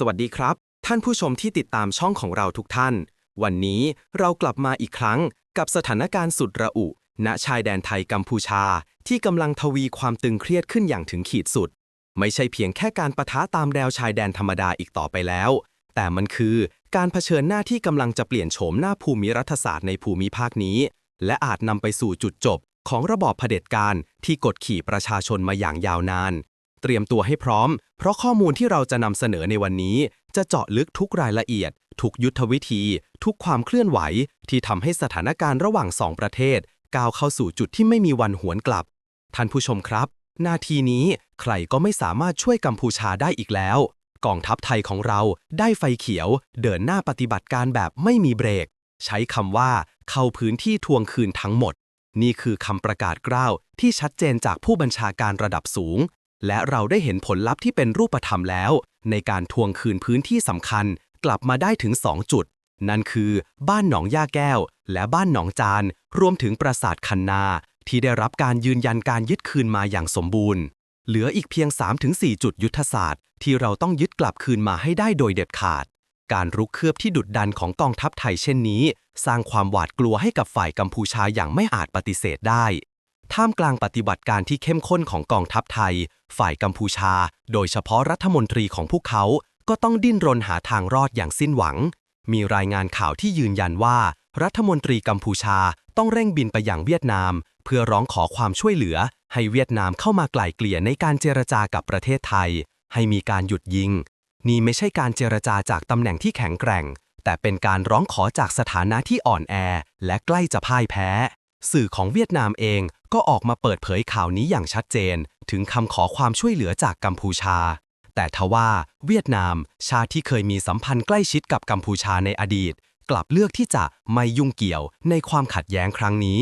สวัสดีครับ ท่านผู้ชมที่ติดตามช่องของเราทุกท่าน วันนี้เรากลับมาอีกครั้งกับสถานการณ์สุดระอุ ณชายแดนไทยกัมพูชา ที่กำลังทวีความตึงเครียดขึ้นอย่างถึงขีดสุด ไม่ใช่เพียงแค่การประทะตามแนวชายแดนธรรมดาอีกต่อไปแล้ว แต่มันคือการเผชิญหน้าที่กำลังจะเปลี่ยนโฉมหน้าภูมิรัฐศาสตร์ในภูมิภาคนี้ และอาจนำไปสู่จุดจบของระบอบเผด็จการที่กดขี่ประชาชนมาอย่างยาวนาน เตรียมตัวให้พร้อม เพราะข้อมูลที่เราจะนำเสนอในวันนี้ จะเจาะลึกทุกรายละเอียด ทุกยุทธวิธี ทุกความเคลื่อนไหว ที่ทำให้สถานการณ์ระหว่างสองประเทศ ก้าวเข้าสู่จุดที่ไม่มีวันหวนกลับ ท่านผู้ชมครับ นาทีนี้ใครก็ไม่สามารถช่วยกัมพูชาได้อีกแล้ว กองทัพไทยของเราได้ไฟเขียว เดินหน้าปฏิบัติการแบบไม่มีเบรก ใช้คำว่า เข้าพื้นที่ทวงคืนทั้งหมดนี่คือคำประกาศกล้าวที่ชัดเจนจากผู้บัญชาการระดับสูง และเราได้เห็นผลลัพธ์ที่เป็นรูปธรรมแล้ว ในการทวงคืนพื้นที่สำคัญกลับมาได้ถึง 2 จุด นั่นคือ บ้านหนองย่าแก้ว และบ้านหนองจาน รวมถึงปราสาทคันนา ที่ได้รับการยืนยันการยึดคืนมาอย่างสมบูรณ์ เหลืออีกเพียง 3-4 จุดยุทธศาสตร์ ที่เราต้องยึดกลับคืนมาให้ได้โดยเด็ดขาด การรุกคืบที่ดุดดันของกองทัพไทยเช่นนี้ สร้างความหวาดกลัวให้กับฝ่ายกัมพูชาอย่างไม่อาจปฏิเสธได้ ท่ามกลางปฏิบัติการที่เข้มข้นของกองทัพไทย ฝ่ายกัมพูชา โดยเฉพาะรัฐมนตรีของพวกเขา ก็ต้องดิ้นรนหาทางรอดอย่างสิ้นหวัง มีรายงานข่าวที่ยืนยันว่า รัฐมนตรีกัมพูชาต้องเร่งบินไปยังเวียดนาม เพื่อร้องขอความช่วยเหลือ ให้เวียดนามเข้ามาไกล่เกลี่ยในการเจรจากับประเทศไทย ให้มีการหยุดยิง นี่ไม่ใช่การเจรจาจากตำแหน่งที่แข็งแกร่ง แต่เป็นการร้องขอจากสถานะที่อ่อนแอ และใกล้จะพ่ายแพ้ สื่อของเวียดนามเองก็ออกมาเปิดเผยข่าวนี้อย่างชัดเจน ถึงคำขอความช่วยเหลือจากกัมพูชา แต่ทว่าเวียดนาม ชาติที่เคยมีสัมพันธ์ใกล้ชิดกับกัมพูชาในอดีต กลับเลือกที่จะไม่ยุ่งเกี่ยวในความขัดแย้งครั้งนี้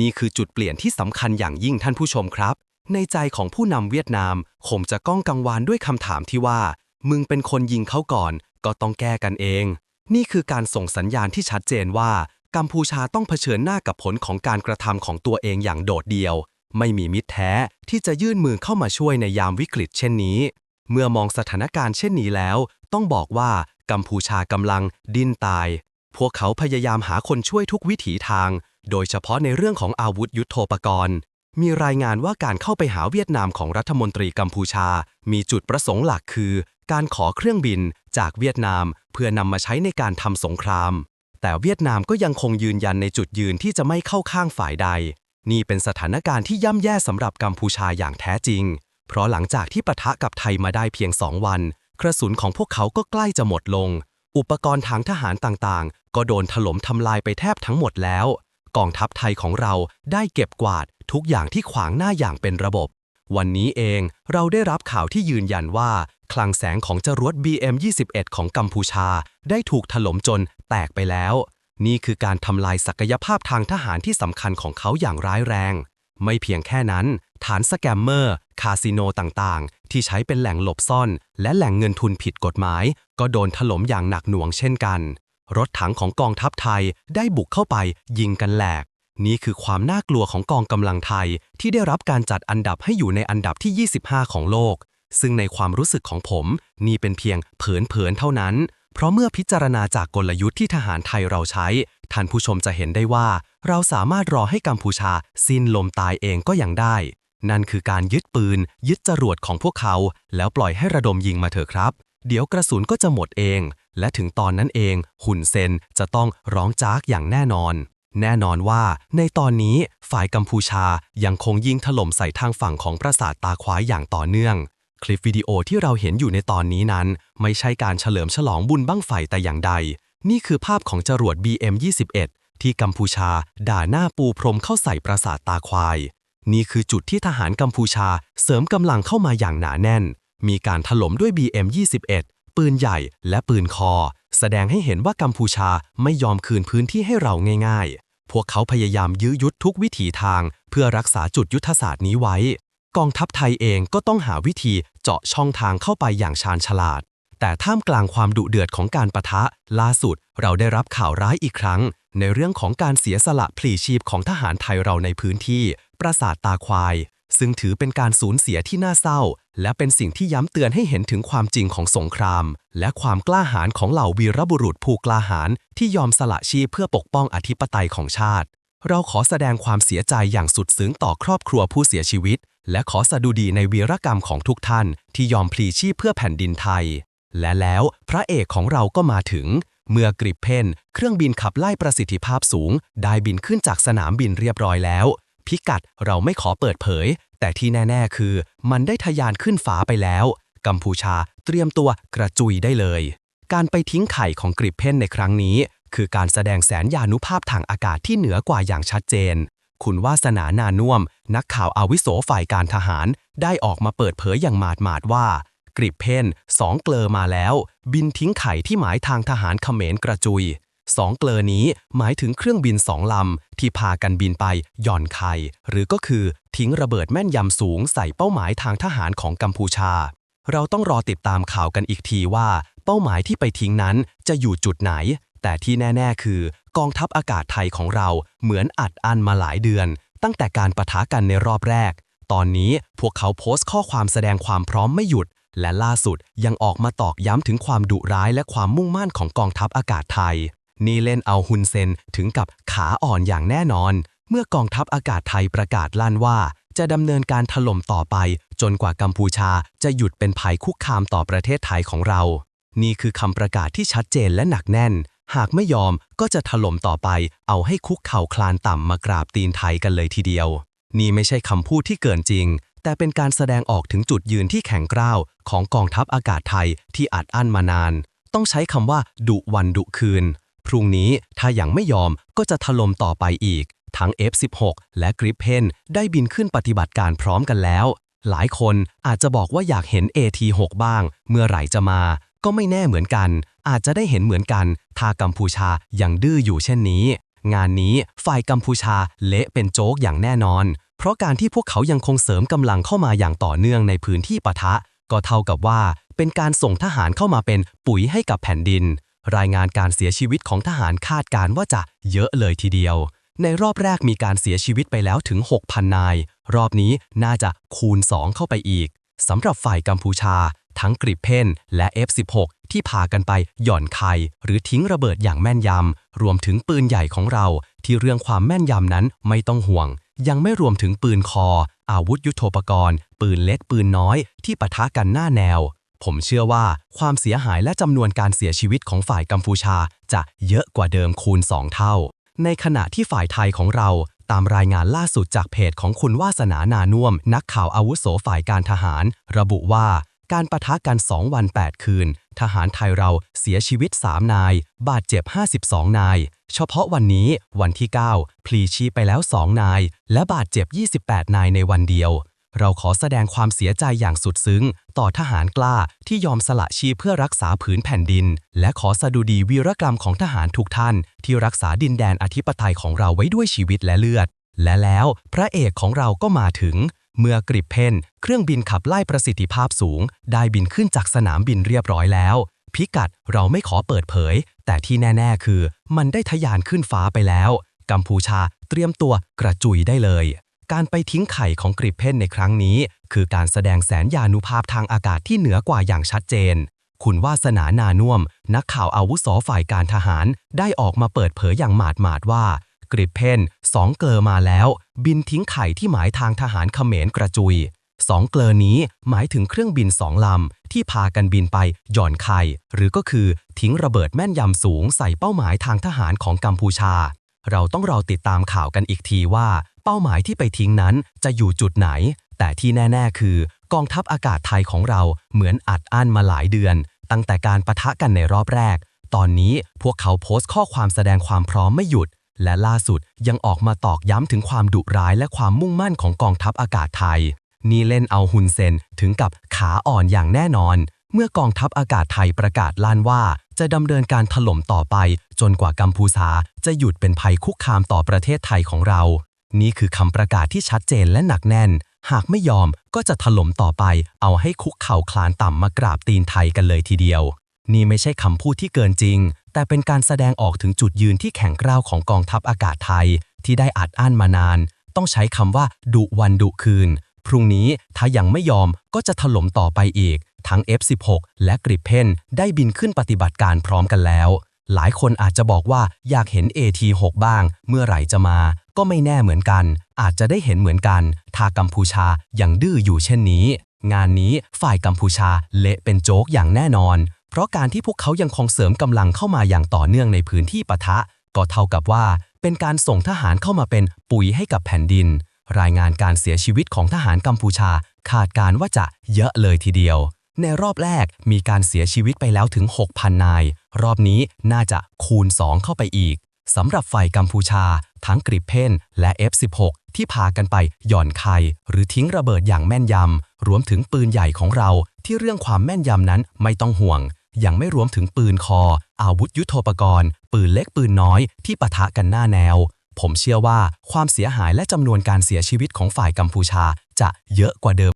นี่คือจุดเปลี่ยนที่สำคัญอย่างยิ่งท่านผู้ชมครับ ในใจของผู้นำเวียดนามคงจะก้องกังวานด้วยคำถามที่ว่า มึงเป็นคนยิงเขาก่อน ก็ต้องแก้กันเอง นี่คือการส่งสัญญาณที่ชัดเจนว่า กัมพูชาต้องเผชิญหน้ากับผลของการกระทำของตัวเองอย่างโดดเดี่ยว ไม่มีมิตรแท้ที่จะยื่นมือเข้ามาช่วยในยามวิกฤตเช่นนี้ เมื่อมองสถานการณ์เช่นนี้แล้ว ต้องบอกว่ากัมพูชากำลังดิ้นตาย พวกเขาพยายามหาคนช่วยทุกวิถีทาง โดยเฉพาะในเรื่องของอาวุธยุโทโธปกรณ์ มีรายงานว่าการเข้าไปหาเวียดนามของรัฐมนตรีกัมพูชา มีจุดประสงค์หลักคือ การขอเครื่องบินจากเวียดนาม เพื่อนำมาใช้ในการทำสงคราม แต่เวียดนามก็ยังคงยืนยันในจุดยืนที่จะไม่เข้าข้างฝ่ายใด นี่เป็นสถานการณ์ที่ย่ำแย่สำหรับกัมพูชาอย่างแท้จริง เพราะหลังจากที่ปะทะกับไทยมาได้เพียงสองวัน กระสุนของพวกเขาก็ใกล้จะหมดลง อุปกรณ์ทางทหารต่างๆ ก็โดนถล่มทำลายไปแทบทั้งหมดแล้ว กองทัพไทยของเราได้เก็บกวาดทุกอย่างที่ขวางหน้าอย่างเป็นระบบ วันนี้เองเราได้รับข่าวที่ยืนยันว่า คลังแสงของจรวด BM-21 ของกัมพูชา ได้ถูกถล่มจน แตกไปแล้ว นี่คือการทำลายศักยภาพทางทหารที่สำคัญของเขาอย่างร้ายแรง ไม่เพียงแค่นั้น ฐานสแกมเมอร์ คาสิโนต่างๆ ที่ใช้เป็นแหล่งหลบซ่อน และแหล่งเงินทุนผิดกฎหมาย ก็โดนถล่มอย่างหนักหน่วงเช่นกัน รถถังของกองทัพไทยได้บุกเข้าไปยิงกันแหลกนี่คือความน่ากลัวของกองกำลังไทย ที่ได้รับการจัดอันดับให้อยู่ในอันดับที่ 25 ของโลก ซึ่งในความรู้สึกของผม นี่เป็นเพียงเผินๆเท่านั้น เพราะเมื่อพิจารณาจากกลยุทธ์ที่ทหารไทยเราใช้ ท่านผู้ชมจะเห็นได้ว่า เราสามารถรอให้กัมพูชาสิ้นลมตายเองก็ยังได้ นั่นคือการยึดปืน ยึดจรวดของพวกเขา แล้วปล่อยให้ระดมยิงมาเถอะครับ เดี๋ยวกระสุนก็จะหมดเอง และถึงตอนนั้นเองหุ่นเซนจะต้องร้องจากอย่างแน่นอน แน่นอนว่า ในตอนนี้ฝ่ายกัมพูชายังคงยิงถล่มใส่ทางฝั่งของปราสาทตาควายอย่างต่อเนื่อง คลิปวิดีโอที่เราเห็นอยู่ในตอนนี้นั้น ไม่ใช่การเฉลิมฉลองบุญบั้งไฟแต่อย่างใด นี่คือภาพของจรวด BM-21 ที่กัมพูชา ด่าหน้าปูพรมเข้าใส่ปราสาทตาควาย นี่คือจุดที่ทหารกัมพูชาเสริมกำลังเข้ามาอย่างหนาแน่น มีการถล่มด้วย BM-21 ปืนใหญ่และปืนคอ แสดงให้เห็นว่ากัมพูชาไม่ยอมคืนพื้นที่ให้เราง่าย ๆ พวกเขาพยายามยื้อยุดทุกวิถีทาง เพื่อรักษาจุดยุทธศาสตร์นี้ไว้ กองทัพไทยเองก็ต้องหาวิธี เจาะช่องทางเข้าไปอย่างชาญฉลาด แต่ท่ามกลางความดุเดือดของการประทะ ล่าสุดเราได้รับข่าวร้ายอีกครั้ง ในเรื่องของการเสียสละพลีชีพของทหารไทยเราในพื้นที่ ปราสาทตาควาย ซึ่งถือเป็นการสูญเสียที่น่าเศร้า และเป็นสิ่งที่ย้ำเตือนให้เห็นถึงความจริงของสงคราม และความกล้าหาญของเหล่าวีรบุรุษผู้กล้าหาญที่ยอมสละชีพเพื่อปกป้องอธิปไตยของชาติ เราขอแสดงความเสียใจอย่างสุดซึ้งต่อครอบครัวผู้เสียชีวิต และขอสดุดีในวีรกรรมของทุกท่านที่ยอมพลีชีพเพื่อแผ่นดินไทย และแล้วพระเอกของเราก็มาถึง เมื่อกริปเพนเครื่องบินขับไล่ประสิทธิภาพสูง ได้บินขึ้นจากสนามบินเรียบร้อยแล้ว พิกัดเราไม่ขอเปิดเผย แต่ที่แน่ ๆ คือ มันได้ทะยานขึ้นฟ้าไปแล้ว กัมพูชาเตรียมตัวกระจุยได้เลย การไปทิ้งไข่ของกริปเพนในครั้งนี้ คือการแสดงแสนยานุภาพทางอากาศที่เหนือกว่าอย่างชัดเจน คุณวาสนานานุ่ม นักข่าวอาวิโสฝ่ายการทหาร ได้ออกมาเปิดเผยอย่างหมาดหมาดๆว่ากริปเพนสองเกลอมาแล้ว บินทิ้งไข่ที่หมายทางทหารเขมรกระจุยสองเกลอนี้หมายถึงเครื่องบินสองลำ ที่พากันบินไปหย่อนไข่ หรือก็คือทิ้งระเบิดแม่นยำสูงใส่เป้าหมายทางทหารของกัมพูชา เราต้องรอติดตามข่าวกันอีกทีว่า เป้าหมายที่ไปทิ้งนั้นจะอยู่จุดไหน แต่ที่แน่ ๆ คือกองทัพอากาศไทยของเราเหมือนอัดอั้นมาหลายเดือน ตั้งแต่การปะทะกันในรอบแรก ตอนนี้พวกเขาโพสต์ข้อความแสดงความพร้อมไม่หยุด และล่าสุดยังออกมาตอกย้ำถึงความดุร้ายและความมุ่งมั่นของกองทัพอากาศไทย นี่เล่นเอาฮุนเซนถึงกับขาอ่อนอย่างแน่นอน เมื่อกองทัพอากาศไทยประกาศลั่นว่า จะดำเนินการถล่มต่อไป จนกว่ากัมพูชาจะหยุดเป็นภัยคุกคามต่อประเทศไทยของเรา นี่คือคำประกาศที่ชัดเจนและหนักแน่น หากไม่ยอมก็จะถล่มต่อไป เอาให้คุกเข่าคลานต่ำมากราบตีนไทยกันเลยทีเดียว นี่ไม่ใช่คำพูดที่เกินจริง แต่เป็นการแสดงออกถึงจุดยืนที่แข็งกร้าว ของกองทัพอากาศไทยที่อัดอั้นมานาน ต้องใช้คำว่า ดุวันดุคืน พรุ่งนี้ถ้ายังไม่ยอมก็จะถล่มต่อไปอีก ทั้ง F16 และ Gripen ได้บินขึ้นปฏิบัติการพร้อมกันแล้วหลายคนอาจจะบอกว่าอยากเห็น AT6 บ้าง เมื่อไหร่จะมา ก็ไม่แน่เหมือนกัน อาจจะได้เห็นเหมือนกัน ถ้ากัมพูชายังดื้ออยู่เช่นนี้ งานนี้ฝ่ายกัมพูชาเละเป็นโจ๊กอย่างแน่นอน เพราะการที่พวกเขายังคงเสริมกำลังเข้ามาอย่างต่อเนื่องในพื้นที่ปะทะ ก็เท่ากับว่าเป็นการส่งทหารเข้ามาเป็นปุ๋ยให้กับแผ่นดิน รายงานการเสียชีวิตของทหารคาดการณ์ว่าจะเยอะเลยทีเดียว ในรอบแรกมีการเสียชีวิตไปแล้วถึง 6,000 นาย รอบนี้น่าจะคูณ 2 เข้าไปอีกสำหรับฝ่ายกัมพูชา ทั้งกริปเพนและ F16 ที่พากันไปหย่อนไข่หรือทิ้งระเบิดอย่างแม่นยำ รวมถึงปืนใหญ่ของเรา ที่เรื่องความแม่นยำนั้นไม่ต้องห่วง ยังไม่รวมถึงปืนคอ อาวุธยุโทโธปกรณ์ ปืนเล็กปืนน้อย ที่ปะทะกันหน้าแนว ผมเชื่อว่าความเสียหายและจำนวนการเสียชีวิตของฝ่ายกัมพูชา จะเยอะกว่าเดิมคูณ 2 เท่า ในขณะที่ฝ่ายไทยของเราตามรายงานล่าสุดจากเพจของคุณวาสนานานุ่ม นักข่าวอาวุโสฝ่ายการทหาร ระบุว่า การปะทะกัน 2 วัน 8 คืน ทหารไทยเราเสียชีวิต 3 นาย บาดเจ็บ 52 นาย เฉพาะวันนี้วันที่ 9 พลีชีไปแล้ว 2 นาย และบาดเจ็บ 28 นายในวันเดียว เราขอแสดงความเสียใจอย่างสุดซึ้ง ต่อทหารกล้าที่ยอมสละชีพเพื่อรักษาผืนแผ่นดิน และขอสดุดีวีรกรรมของทหารทุกท่าน ที่รักษาดินแดนอธิปไตยของเราไว้ด้วยชีวิตและเลือด และแล้วพระเอกของเราก็มาถึง เมื่อกริปเพนเครื่องบินขับไล่ประสิทธิภาพสูง ได้บินขึ้นจากสนามบินเรียบร้อยแล้ว พิกัดเราไม่ขอเปิดเผย แต่ที่แน่ ๆ คือ มันได้ทะยานขึ้นฟ้าไปแล้ว กัมพูชาเตรียมตัวกระจุยได้เลย การไปทิ้งไข่ของกริปเพนในครั้งนี้ คือการแสดงแสนยานุภาพทางอากาศที่เหนือกว่าอย่างชัดเจน คุณวาสนานานุ่ม นักข่าวอาวุโสฝ่ายการทหารได้ออกมาเปิดเผยอย่างหมาดหมาดๆว่า กริปเพนสองเกลอมาแล้ว บินทิ้งไข่ที่หมายทางทหารเขมรกระจุยสองเกลอนี้หมายถึงเครื่องบินสองลำ ที่พากันบินไปหย่อนไข่ หรือก็คือทิ้งระเบิดแม่นยำสูงใส่เป้าหมายทางทหารของกัมพูชา เราต้องรอติดตามข่าวกันอีกทีว่า เป้าหมายที่ไปทิ้งนั้นจะอยู่จุดไหน แต่ที่แน่ ๆ คือกองทัพอากาศไทยของเราเหมือนอัดอั้นมาหลายเดือน ตั้งแต่การปะทะกันในรอบแรก ตอนนี้พวกเขาโพสต์ข้อความแสดงความพร้อมไม่หยุด และล่าสุดยังออกมาตอกย้ำถึงความดุร้ายและความมุ่งมั่นของกองทัพอากาศไทย นี่เล่นเอาฮุนเซนถึงกับขาอ่อนอย่างแน่นอน เมื่อกองทัพอากาศไทยประกาศลั่นว่า จะดำเนินการถล่มต่อไป จนกว่ากัมพูชาจะหยุดเป็นภัยคุกคามต่อประเทศไทยของเรา นี่คือคำประกาศที่ชัดเจนและหนักแน่น หากไม่ยอมก็จะถล่มต่อไป เอาให้คุกเข่าคลานต่ำมากราบตีนไทยกันเลยทีเดียว นี่ไม่ใช่คำพูดที่เกินจริง แต่เป็นการแสดงออกถึงจุดยืนที่แข็งกร้าวของกองทัพอากาศไทย ที่ได้อัดอั้นมานาน ต้องใช้คำว่าดุวันดุคืน พรุ่งนี้ถ้ายังไม่ยอมก็จะถล่มต่อไปอีก ทั้ง F16 และกริปเพนได้บินขึ้นปฏิบัติการพร้อมกันแล้ว หลายคนอาจจะบอกว่าอยากเห็น AT6 บ้าง เมื่อไหร่จะมา ก็ไม่แน่เหมือนกัน อาจจะได้เห็นเหมือนกัน ถ้ากัมพูชายังดื้ออยู่เช่นนี้ งานนี้ฝ่ายกัมพูชาเละเป็นโจ๊กอย่างแน่นอน เพราะการที่พวกเขายังคงเสริมกำลังเข้ามาอย่างต่อเนื่องในพื้นที่ปะทะ ก็เท่ากับว่าเป็นการส่งทหารเข้ามาเป็นปุ๋ยให้กับแผ่นดิน รายงานการเสียชีวิตของทหารกัมพูชาคาดการณ์ว่าจะเยอะเลยทีเดียว ในรอบแรกมีการเสียชีวิตไปแล้วถึง 6,000 นาย รอบนี้น่าจะคูณ 2 เข้าไปอีกสำหรับฝ่ายกัมพูชา ทั้งกริปเพนและ F16 ที่พากันไปหย่อนไข่หรือทิ้งระเบิดอย่างแม่นยำ รวมถึงปืนใหญ่ของเราที่เรื่องความแม่นยำนั้นไม่ต้องห่วง ยังไม่รวมถึงปืนคอ อาวุธยุโทโธปกรณ์ ปืนเล็กปืนน้อยที่ปะทะกันหน้าแนว ผมเชื่อว่าความเสียหายและจำนวนการเสียชีวิตของฝ่ายกัมพูชาจะเยอะกว่าเดิม